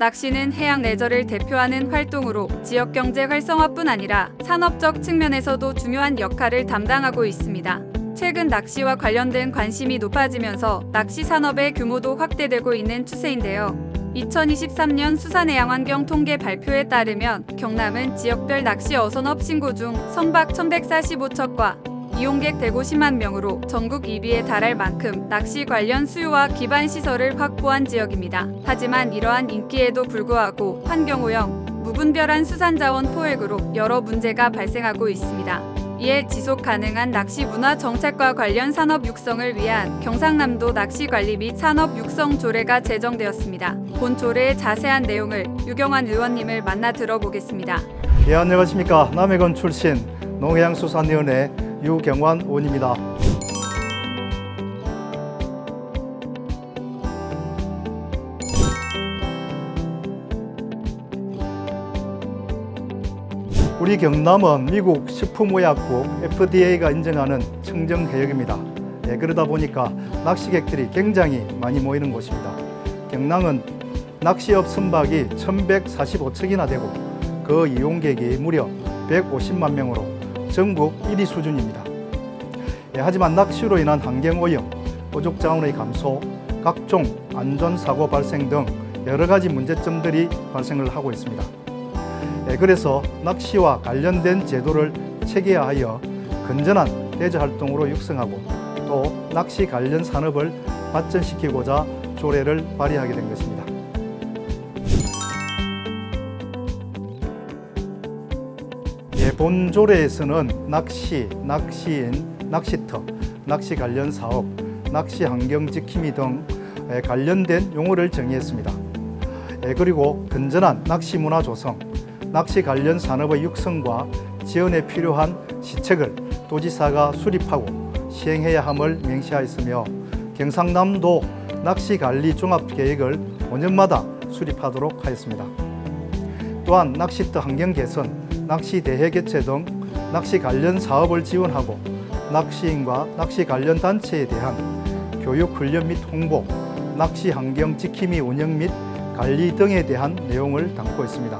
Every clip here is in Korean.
낚시는 해양 레저를 대표하는 활동으로 지역 경제 활성화뿐 아니라 산업적 측면에서도 중요한 역할을 담당하고 있습니다. 최근 낚시와 관련된 관심이 높아지면서 낚시 산업의 규모도 확대되고 있는 추세인데요. 2023년 수산해양환경 통계 발표에 따르면 경남은 지역별 낚시 어선업 신고 중 선박 1145척과 이용객 150만 명으로 전국 2위에 달할 만큼 낚시 관련 수요와 기반 시설을 확보한 지역입니다. 하지만 이러한 인기에도 불구하고 환경오염, 무분별한 수산자원 포획으로 여러 문제가 발생하고 있습니다. 이에 지속 가능한 낚시 문화 정책과 관련 산업 육성을 위한 경상남도 낚시 관리 및 산업 육성 조례가 제정되었습니다. 본 조례의 자세한 내용을 유경환 의원님을 만나 들어보겠습니다. 예, 안녕하십니까. 남해군 출신 농해양수산위원회 유경환 의원입니다. 우리 경남은 미국 식품의약국 FDA가 인정하는 청정 해역입니다. 예, 그러다 보니까 낚시객들이 굉장히 많이 모이는 곳입니다. 경남은 낚시업 선박이 1145척이나 되고 그 이용객이 무려 150만 명으로 전국 1위 수준입니다. 예, 하지만 낚시로 인한 환경오염, 어족자원의 감소, 각종 안전사고 발생 등 여러 가지 문제점들이 발생을 하고 있습니다. 예, 그래서 낚시와 관련된 제도를 체계화하여 건전한 대저 활동으로 육성하고 또 낚시 관련 산업을 발전시키고자 조례를 발의하게 된 것입니다. 예, 본 조례에서는 낚시, 낚시인, 낚시터, 낚시 관련 사업, 낚시 환경 지킴이 등 예, 관련된 용어를 정의했습니다. 예, 그리고 건전한 낚시 문화 조성, 낚시 관련 산업의 육성과 지원에 필요한 시책을 도지사가 수립하고 시행해야 함을 명시하였으며 경상남도 낚시 관리 종합 계획을 5년마다 수립하도록 하였습니다. 또한 낚시터 환경 개선, 낚시 대회 개최 등 낚시 관련 사업을 지원하고 낚시인과 낚시 관련 단체에 대한 교육 훈련 및 홍보, 낚시 환경 지킴이 운영 및 관리 등에 대한 내용을 담고 있습니다.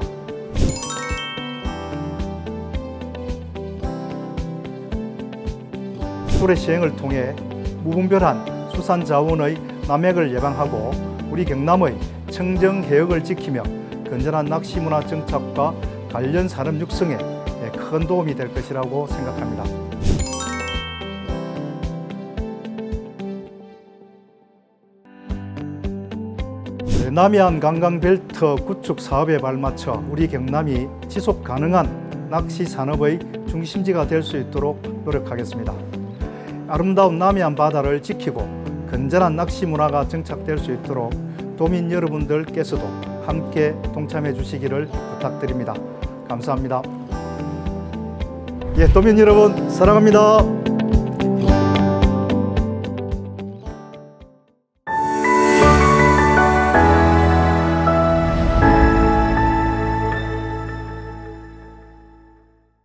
수레 시행을 통해 무분별한 수산 자원의 남획을 예방하고 우리 경남의 청정 해역을 지키며 건전한 낚시 문화 정착과 관련 산업 육성에 큰 도움이 될 것이라고 생각합니다. 남해안 관광벨트 구축 사업에 발맞춰 우리 경남이 지속 가능한 낚시 산업의 중심지가 될 수 있도록 노력하겠습니다. 아름다운 남해안 바다를 지키고 건전한 낚시 문화가 정착될 수 있도록 도민 여러분들께서도 함께 동참해 주시기를 부탁드립니다. 감사합니다. 예, 도민 여러분 사랑합니다.